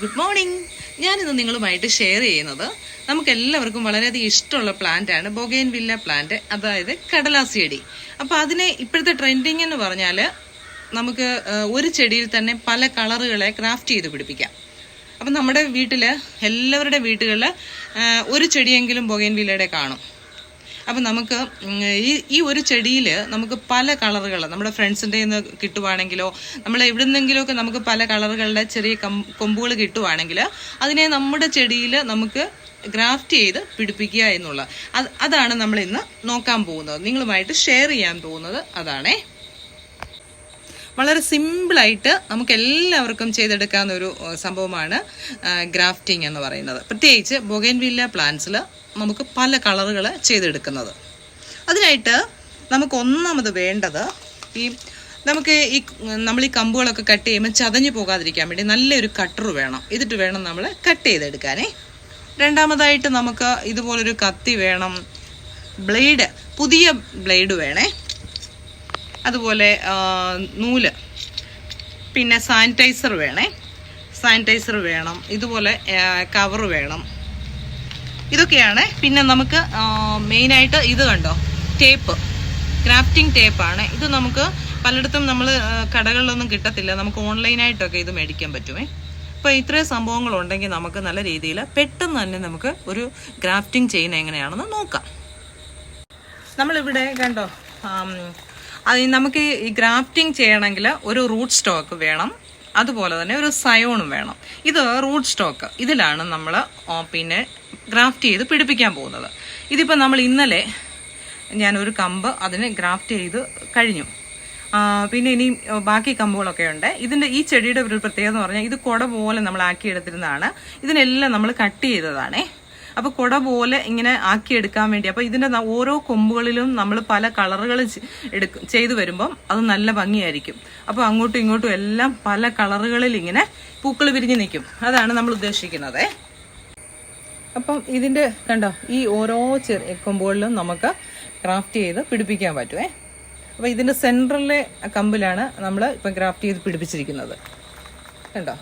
Good morning ഞാനിന്ന് നിങ്ങളുമായിട്ട് share ചെയ്യുന്നത് നമുക്ക് എല്ലാവർക്കും വളരെയധികം ഇഷ്ടമുള്ള പ്ലാന്റ് ആണ് ബൊഗൈൻ വില്ല പ്ലാന്റ് അതായത് കടലാസിയടി അപ്പോൾ അപ്പൊ അതിനെ ഇപ്പോഴത്തെ ട്രെൻഡിങ് എന്ന് പറഞ്ഞാൽ നമുക്ക് ഒരു ചെടിയിൽ തന്നെ പല കളറുകളെ ക്രാഫ്റ്റ് ചെയ്ത് പിടിപ്പിക്കാം. അപ്പം നമ്മുടെ വീട്ടിൽ എല്ലാവരുടെ വീട്ടുകളിൽ ഒരു ചെടിയെങ്കിലും ബൊഗൈൻ വില്ലയുടെ കാണും. അപ്പം നമുക്ക് ഈ ഈ ഒരു ചെടിയിൽ നമുക്ക് പല കളറുകൾ നമ്മുടെ ഫ്രണ്ട്സിന്റെ നിന്ന് കിട്ടുവാണെങ്കിലോ നമ്മൾ എവിടെ നിന്നെങ്കിലുമൊക്കെ നമുക്ക് പല കളറുകളുടെ ചെറിയ കൊമ്പുകൾ കിട്ടുവാണെങ്കിൽ അതിനെ നമ്മുടെ ചെടിയിൽ നമുക്ക് ഗ്രാഫ്റ്റ് ചെയ്ത് പിടിപ്പിക്കുക എന്നുള്ള അത് അതാണ് നമ്മൾ ഇന്ന് നോക്കാൻ പോകുന്നത്. നിങ്ങളുമായിട്ട് ഷെയർ ചെയ്യാൻ പോകുന്നത്. അതാണേ. വളരെ സിമ്പിളായിട്ട് നമുക്ക് എല്ലാവർക്കും ചെയ്തെടുക്കാവുന്ന ഒരു സംഭവമാണ് ഗ്രാഫ്റ്റിംഗ് എന്ന് പറയുന്നത്. പ്രത്യേകിച്ച് ബൊഗൻവില്ല പ്ലാന്റ്സിൽ നമുക്ക് പല കളറുകൾ ചെയ്തെടുക്കുന്നത്. അതിനായിട്ട് നമുക്ക് ഒന്നാമത് വേണ്ടത് ഈ നമുക്ക് ഈ നമ്മൾ ഈ കമ്പുകളൊക്കെ കട്ട് ചെയ്യുമ്പോൾ ചതഞ്ഞു പോകാതിരിക്കാൻ വേണ്ടി നല്ലൊരു കട്ടർ വേണം. ഇതിട്ട് വേണം നമ്മൾ കട്ട് ചെയ്തെടുക്കാനേ. രണ്ടാമതായിട്ട് നമുക്ക് ഇതുപോലൊരു കത്തി വേണം. ബ്ലേഡ് പുതിയ ബ്ലേഡ് വേണേ. അതുപോലെ നൂൽ. പിന്നെ സാനിറ്റൈസർ വേണേ. സാനിറ്റൈസർ വേണം. ഇതുപോലെ കവർ വേണം. ഇതൊക്കെയാണ്. പിന്നെ നമുക്ക് മെയിനായിട്ട് ഇത് കണ്ടോ? ടേപ്പ്. ക്രാഫ്റ്റിംഗ് ടേപ്പാണ്. ഇത് നമുക്ക് പലയിടത്തും നമ്മൾ കടകളിലൊന്നും കിട്ടത്തില്ല. നമുക്ക് ഓൺലൈനായിട്ടൊക്കെ ഇത് മേടിക്കാൻ പറ്റുമേ അപ്പോൾ ഇത്രയും സംഭവങ്ങളുണ്ടെങ്കിൽ നമുക്ക് നല്ല രീതിയിൽ പെട്ടെന്ന് തന്നെ നമുക്ക് ഒരു ക്രാഫ്റ്റിംഗ് ചെയ്യുന്ന എങ്ങനെയാണെന്ന് നോക്കാം. നമ്മളിവിടെ കണ്ടോ അത് നമുക്ക് ഈ ഗ്രാഫ്റ്റിംഗ് ചെയ്യണമെങ്കിൽ ഒരു റൂട്ട് സ്റ്റോക്ക് വേണം. അതുപോലെ തന്നെ ഒരു സയോണും വേണം. ഇത് റൂട്ട് സ്റ്റോക്ക്. ഇതിലാണ് നമ്മൾ പിന്നെ ഗ്രാഫ്റ്റ് ചെയ്ത് പിടിപ്പിക്കാൻ പോകുന്നത്. ഇതിപ്പോൾ നമ്മൾ ഇന്നലെ ഞാനൊരു കമ്പ് അതിന് ഗ്രാഫ്റ്റ് ചെയ്ത് കഴിഞ്ഞു. പിന്നെ ഇനി ബാക്കി കമ്പുകളൊക്കെ ഉണ്ട്. ഇതിന്റെ ഈ ചെടിയുടെ ഒരു പ്രത്യേകത എന്ന് പറഞ്ഞാൽ ഇത് കുട പോലെ നമ്മൾ ആക്കിയെടുത്തിരുന്നതാണ്. ഇതിനെല്ലാം നമ്മൾ കട്ട് ചെയ്തതാണേ. അപ്പൊ കുട പോലെ ഇങ്ങനെ ആക്കി എടുക്കാൻ വേണ്ടി. അപ്പൊ ഇതിന്റെ ഓരോ കൊമ്പുകളിലും നമ്മൾ പല കളറുകൾ എടുക്കും ചെയ്തു വരുമ്പം അത് നല്ല ഭംഗിയായിരിക്കും. അപ്പൊ അങ്ങോട്ടും ഇങ്ങോട്ടും എല്ലാം പല കളറുകളിൽ ഇങ്ങനെ പൂക്കൾ വിരിഞ്ഞ് നിൽക്കും. അതാണ് നമ്മൾ ഉദ്ദേശിക്കുന്നത്. അപ്പം ഇതിന്റെ കണ്ടോ ഈ ഓരോ ചെറിയ കൊമ്പുകളിലും നമുക്ക് ക്രാഫ്റ്റ് ചെയ്ത് പിടിപ്പിക്കാൻ പറ്റുമേ അപ്പോൾ ഇതിന്റെ സെൻട്രലിലെ കമ്പിലാണ് നമ്മൾ ഇപ്പം ക്രാഫ്റ്റ് ചെയ്ത് പിടിപ്പിച്ചിരിക്കുന്നത്. കണ്ടോ?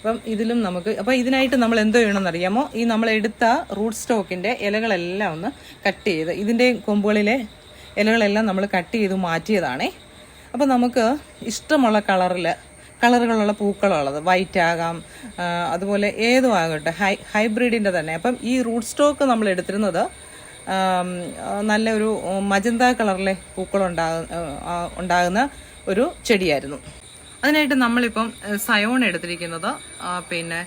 അപ്പം ഇതിലും നമുക്ക് അപ്പം ഇതിനായിട്ട് നമ്മൾ എന്തോ ചെയ്യണമെന്ന് അറിയാമോ ഈ നമ്മൾ എടുത്ത റൂട്ട് സ്റ്റോക്കിന്റെ ഇലകളെല്ലാം ഒന്ന് കട്ട് ചെയ്ത് ഇതിന്റെ കൊമ്പുകളിലെ ഇലകളെല്ലാം നമ്മൾ കട്ട് ചെയ്ത് മാറ്റിയതാണേ. അപ്പം നമുക്ക് ഇഷ്ടമുള്ള കളറിൽ കളറുകളുള്ള പൂക്കളുള്ളത് വൈറ്റ് ആകാം അതുപോലെ ഏതും ആകട്ടെ ഹൈ ഹൈബ്രിഡിന്റെ തന്നെ. അപ്പം ഈ റൂട്ട് സ്റ്റോക്ക് നമ്മൾ എടുത്തിരുന്നത് നല്ലൊരു മജന്ത കളറിലെ പൂക്കൾ ഉണ്ടാകുന്ന ഒരു ചെടിയായിരുന്നു. അതിനായിട്ട് നമ്മളിപ്പം സയോൺ എടുത്തിരിക്കുന്നത് പിന്നെ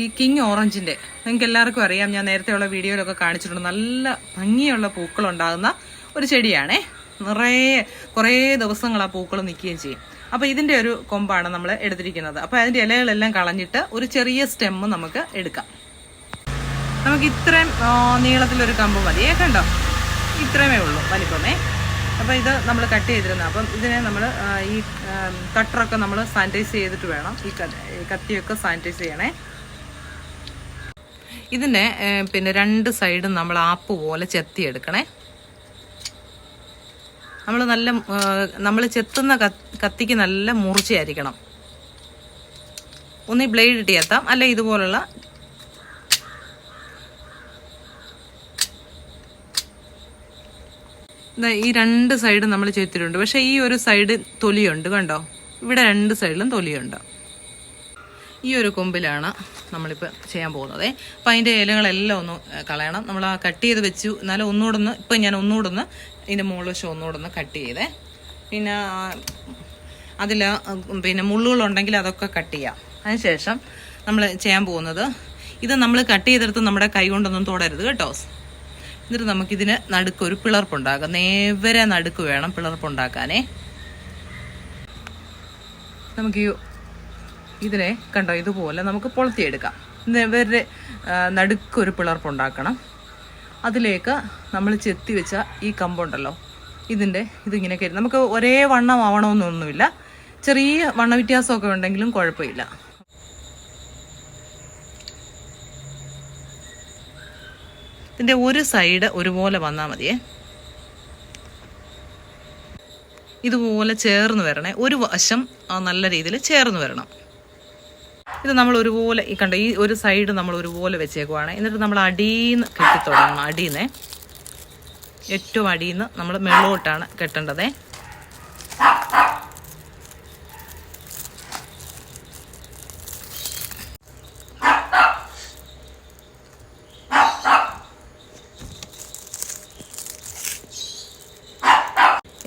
ഈ കിങ് ഓറഞ്ചിന്റെ നിങ്ങൾക്ക് എല്ലാവർക്കും അറിയാം ഞാൻ നേരത്തെയുള്ള വീഡിയോയിലൊക്കെ കാണിച്ചിട്ടുണ്ട്. നല്ല ഭംഗിയുള്ള പൂക്കളുണ്ടാകുന്ന ഒരു ചെടിയാണേ. നിറയെ കുറേ ദിവസങ്ങൾ ആ പൂക്കൾ നിൽക്കുകയും ചെയ്യും. അപ്പോൾ ഇതിന്റെ ഒരു കൊമ്പാണ് നമ്മൾ എടുത്തിരിക്കുന്നത്. അപ്പോൾ അതിന്റെ ഇലകളെല്ലാം കളഞ്ഞിട്ട് ഒരു ചെറിയ സ്റ്റെമ്മ് നമുക്ക് എടുക്കാം. നമുക്ക് ഇത്രയും നീളത്തിലൊരു കമ്പ് മതിയേ കണ്ടോ? ഇത്രയുമേ ഉള്ളൂ വലിപ്പമേ. അപ്പോൾ ഇത് നമ്മൾ കട്ട് ചെയ്തിരുന്നത്. അപ്പം ഇതിനെ നമ്മൾ ഈ കട്ടറൊക്കെ നമ്മൾ സാനിറ്റൈസ് ചെയ്തിട്ട് വേണം. ഈ കത്തിയൊക്കെ സാനിറ്റൈസ് ചെയ്യണേ. ഇതിന്റെ പിന്നെ രണ്ട് സൈഡും നമ്മൾ ആപ്പ് പോലെ ചെത്തിയെടുക്കണേ നമ്മൾ നല്ല നമ്മൾ ചെത്തുന്ന കത്തിക്ക് നല്ല മൂർച്ചയായിരിക്കണം ഒന്ന് ബ്ലേഡ് ഇട്ട് ചെത്താം. അല്ല ഇതുപോലുള്ള ഈ രണ്ട് സൈഡും നമ്മൾ ചെയ്തിട്ടുണ്ട് പക്ഷെ ഈ ഒരു സൈഡ് തൊലിയുണ്ട് കണ്ടോ? ഇവിടെ രണ്ട് സൈഡിലും തൊലിയുണ്ട്. ഈ ഒരു കൊമ്പിലാണ് നമ്മളിപ്പോൾ ചെയ്യാൻ പോകുന്നത്. അപ്പം അതിന്റെ ഇലകളെല്ലാം ഒന്ന് കളയണം. നമ്മൾ ആ കട്ട് ചെയ്ത് വെച്ചു. എന്നാലും ഒന്നുകൂടെ ഒന്ന് ഇപ്പം ഞാൻ ഒന്നുകൂടെ ഒന്ന് ഇതിന്റെ മുകളിൽ വശം ഒന്നുകൂടെ ഒന്ന് കട്ട് ചെയ്തേ. പിന്നെ അതിൽ പിന്നെ മുള്ളുകളുണ്ടെങ്കിൽ അതൊക്കെ കട്ട് ചെയ്യാം. അതിനുശേഷം നമ്മൾ ചെയ്യാൻ പോകുന്നത് ഇത് നമ്മൾ കട്ട് ചെയ്തെടുത്ത് നമ്മുടെ കൈ കൊണ്ടൊന്നും തൊടരുത് കേട്ടോ. എന്നിട്ട് നമുക്കിതിന് നടുക്ക് ഒരു പിളർപ്പുണ്ടാക്കാം. നേവരെ നടുക്ക് വേണം പിളർപ്പുണ്ടാക്കാനേ. നമുക്ക് ഇതിനെ കണ്ടോ ഇതുപോലെ നമുക്ക് പൊളത്തിയെടുക്കാം. ഇവരുടെ നടുക്ക് ഒരു പിളർപ്പുണ്ടാക്കണം. അതിലേക്ക് നമ്മൾ ചെത്തി വെച്ച ഈ കമ്പുണ്ടല്ലോ ഇതിന്റെ ഇതിങ്ങനെ കയറി നമുക്ക് ഒരേ വണ്ണം ആവണമെന്നൊന്നുമില്ല. ചെറിയ വണ്ണ വ്യത്യാസമൊക്കെ ഉണ്ടെങ്കിലും കുഴപ്പമില്ല. ഇതിന്റെ ഒരു സൈഡ് ഒരുപോലെ വന്നാൽ മതിയേ. ഇതുപോലെ ചേർന്ന് വരണേ. ഒരു വശം നല്ല രീതിയിൽ ചേർന്ന് വരണം. ഇത് നമ്മൾ ഒരുപോലെ ഈ കണ്ട ഈ ഒരു സൈഡ് നമ്മൾ ഒരുപോലെ വെച്ചേക്കുവാണ്. എന്നിട്ട് നമ്മൾ അടിയിൽ നിന്ന് ഏറ്റവും അടിയിൽ നിന്ന് നമ്മൾ മെള്ളോട്ടാണ് കെട്ടേണ്ടതേ.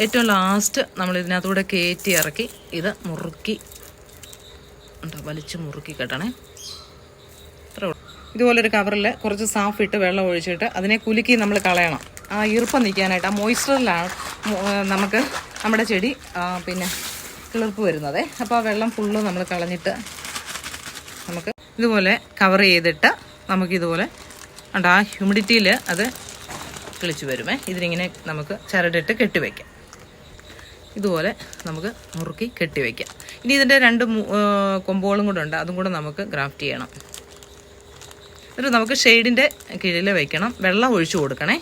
ഏറ്റവും ലാസ്റ്റ് നമ്മൾ ഇതിനകത്തൂടെ കയറ്റി ഇറക്കി ഇത് മുറുക്കി വലിച്ച് മുറുക്കി കെട്ടണേ. ഇതുപോലൊരു കവറിൽ കുറച്ച് സാഫ് ഇട്ട് വെള്ളം ഒഴിച്ചിട്ട് അതിനെ കുലുക്കി നമ്മൾ കളയണം. ആ ഈർപ്പം നിൽക്കാനായിട്ട് ആ മോയ്സ്ചറിലാണ് നമുക്ക് നമ്മുടെ ചെടി പിന്നെ കിളിർപ്പ് വരുന്നത്. അപ്പോൾ ആ വെള്ളം ഫുള്ള് നമ്മൾ കളഞ്ഞിട്ട് നമുക്ക് ഇതുപോലെ കവർ ചെയ്തിട്ട് നമുക്കിതുപോലെ ഉണ്ട് ആ ഹ്യൂമിഡിറ്റിയിൽ അത് കിളിച്ച് വരുമേ. ഇതിനിങ്ങനെ നമുക്ക് ചരടിട്ട് കെട്ടിവെക്കാം ഇതുപോലെ നമുക്ക് മുറുക്കി കെട്ടിവെക്കാം ഇനി ഇതിന്റെ രണ്ട് കൊമ്പുകളും കൂടെ ഉണ്ട്. അതും കൂടെ നമുക്ക് ഗ്രാഫ്റ്റ് ചെയ്യണം. എന്നിട്ട് നമുക്ക് ഷെയ്ഡിന്റെ കീഴിൽ വയ്ക്കണം വെള്ളം ഒഴിച്ചു കൊടുക്കണേ.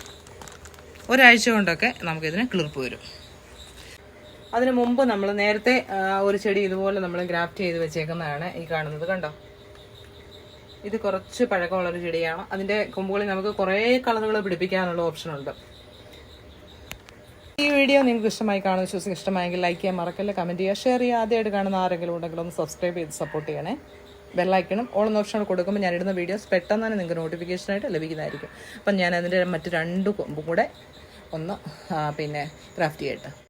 ഒരാഴ്ച കൊണ്ടൊക്കെ നമുക്കിതിന് കിളിർപ്പ് വരും. അതിന് മുമ്പ് നമ്മൾ നേരത്തെ ഒരു ചെടി ഇതുപോലെ നമ്മൾ ഗ്രാഫ്റ്റ് ചെയ്ത് വെച്ചേക്കുന്നതാണ് ഈ കാണുന്നത്. കണ്ടോ? ഇത് കുറച്ച് പഴക്കമുള്ളൊരു ചെടിയാണ്. അതിന്റെ കൊമ്പുകളിൽ നമുക്ക് കുറേ കളറുകൾ പിടിപ്പിക്കാനുള്ള ഓപ്ഷൻ ഉണ്ട് ഈ വീഡിയോ നിങ്ങൾക്ക് ഇഷ്ടമായി കാണുന്ന വിശ്വസിക്കും ഇഷ്ടമായെങ്കിൽ ലൈക്ക് ചെയ്യാൻ മറക്കല്ല കമന്റ് ചെയ്യുക ഷെയർ ചെയ്യുക. ആദ്യമായിട്ട് കാണുന്ന ആരെങ്കിലും ഉണ്ടെങ്കിൽ ഒന്ന് സബ്സ്ക്രൈബ് ചെയ്ത് സപ്പോർട്ട് ചെയ്യണേ. ബെല്ലൈക്കണം ഓൾ എന്ന ഓപ്ഷൻ കൊടുക്കുമ്പോൾ ഇടുന്ന വീഡിയോസ് പെട്ടെന്ന് തന്നെ നിങ്ങൾക്ക് നോട്ടിഫിക്കേഷനായിട്ട് ലഭിക്കുന്നതായിരിക്കും. അപ്പം ഞാൻ അതിന്റെ മറ്റ് രണ്ട് കൊമ്പും കൂടെ ഒന്ന് പിന്നെ ക്രാഫ്റ്റ് ചെയ്യട്ടെ